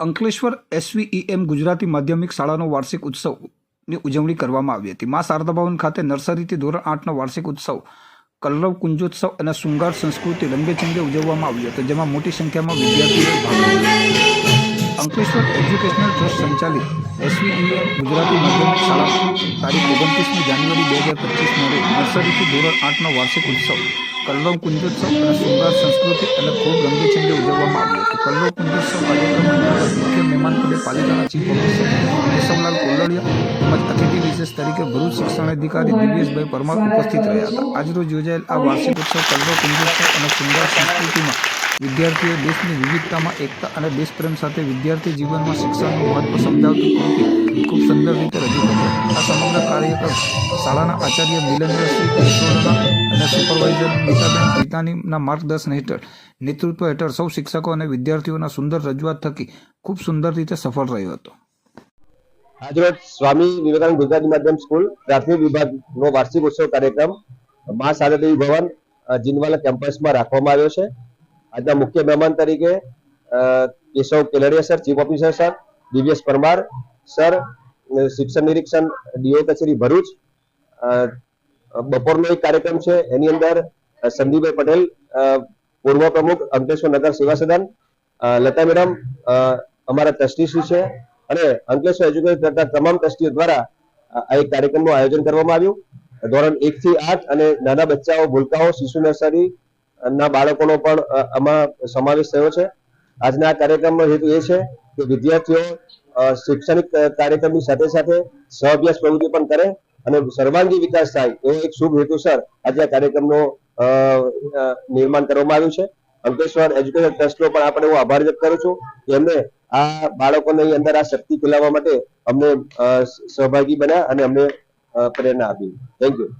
અંકલેશ્વર એસવીઈએમ ગુજરાતી માધ્યમિક શાળાનો વાર્ષિક ઉત્સવની ઉજવણી કરવામાં આવી હતી. મા શારદા ભવન ખાતે નર્સરીથી ધોરણ આઠનો વાર્ષિક ઉત્સવ, કલરવ કુંજોત્સવ અને શૃંગાર સંસ્કૃતિ રંગેચંગે ઉજવવામાં આવ્યો હતો, જેમાં મોટી સંખ્યામાં વિદ્યાર્થીઓએ ભાગ અંકલેશ્વર એજ્યુકેશનલ ટ્રસ્ટ સંચાલિત એસવીઈએમ ગુજરાતી માધ્યમિક શાળા તારીખ ઓગણત્રીસમી જાન્યુઆરી બે હજાર પચીસના રોજ નર્સરીથી ધોરણ આઠનો વાર્ષિક ઉત્સવ કલ્લવ કુંજોત્સવ અને શૃંગાર સંસ્કૃતિ અને ખૂબ રંગેચંગે ઉજવવામાં આવ્યો હતો. કલ્લવ મુખ્ય મહેમાન પદે પાલિકાના ચીફ ઓફિસર કેશવલાલ કોલડિયા તેમજ અતિથિ વિશેષ તરીકે ભરૂચ શિક્ષણાધિકારી દિવ્યેશભાઈ પરમાર ઉપસ્થિત રહ્યા હતા. આજરોજ યોજાયેલ આ વાર્ષિક ઉત્સવ કલ્લવ કુંજોત્સવ અને સુંદર સંસ્કૃતિમાં વિદ્યાર્થીઓ દેશની વિવિધતામાં એકતા અને દેશપ્રેમ સાથે વિદ્યાર્થી જીવનમાં શિક્ષણનું મહત્વ સમજાવતું ખૂબ સુંદર રીતે કાર્યક્રમ શાળાના આચાર્ય કેશોડના અને સુપરવાઇઝર ગીતાબેન ગીતાનીના માર્ગદર્શન હેઠળ નેતૃત્વ હેઠળ સૌ શિક્ષકો અને વિદ્યાર્થીઓના સુંદર રજૂઆત થકી ખૂબ સુંદર રીતે સફળ રહ્યો હતો. આજરોજ સ્વામી વિવેકાનંદ ગુજરાતી માધ્યમ સ્કૂલ પ્રાથમિક વિભાગનો વાર્ષિક ઉત્સવ કાર્યક્રમ મા શારદાદેવી ભવન જીનવાલા કેમ્પસમાં રાખવામાં આવ્યો છે. આજના મુખ્ય મહેમાન તરીકે Keshav Keladiya sir, chief officer sir Divyesh Parmar sir શિક્ષણ નિરીક્ષણ ડીઓ કચેરી ભરૂચ. બપોરનો એક કાર્યક્રમ છે. એની અંદર સંદીપભાઈ પટેલ પૂર્વ પ્રમુખ અંકલેશ્વર નગર સેવા સદન લતા મેડમ અમારા ટ્રસ્ટીશ્રી છે અને અંકલેશ્વર એજ્યુકેશન કરતા તમામ ટ્રસ્ટીઓ દ્વારા આ એક કાર્યક્રમનું આયોજન કરવામાં આવ્યું. ધોરણ એક થી આઠ અને નાના બચ્ચાઓ, ભૂલકાઓ, શિશુ નર્સરી ના બાળકોનો પણ આમાં સમાવેશ થયો છે. આજના આ કાર્યક્રમનો હેતુ એ છે કે વિદ્યાર્થીઓ શૈક્ષણિક કાર્યક્રમની સાથે સાથે સહઅભ્યાસ પ્રવૃત્તિ પણ કરે અને સર્વાંગી વિકાસ થાય એ એક શુભ હેતુસર આજે આ કાર્યક્રમનો નિર્માણ કરવામાં આવ્યું છે. અંકલેશ્વર એજ્યુકેશન ટ્રસ્ટનો પણ આપણે હું આભાર વ્યક્ત કરું છું કે એમને આ બાળકોની અંદર આ શક્તિ ફેલાવવા માટે અમને સહભાગી બન્યા અને અમને પ્રેરણા આપી. Thank you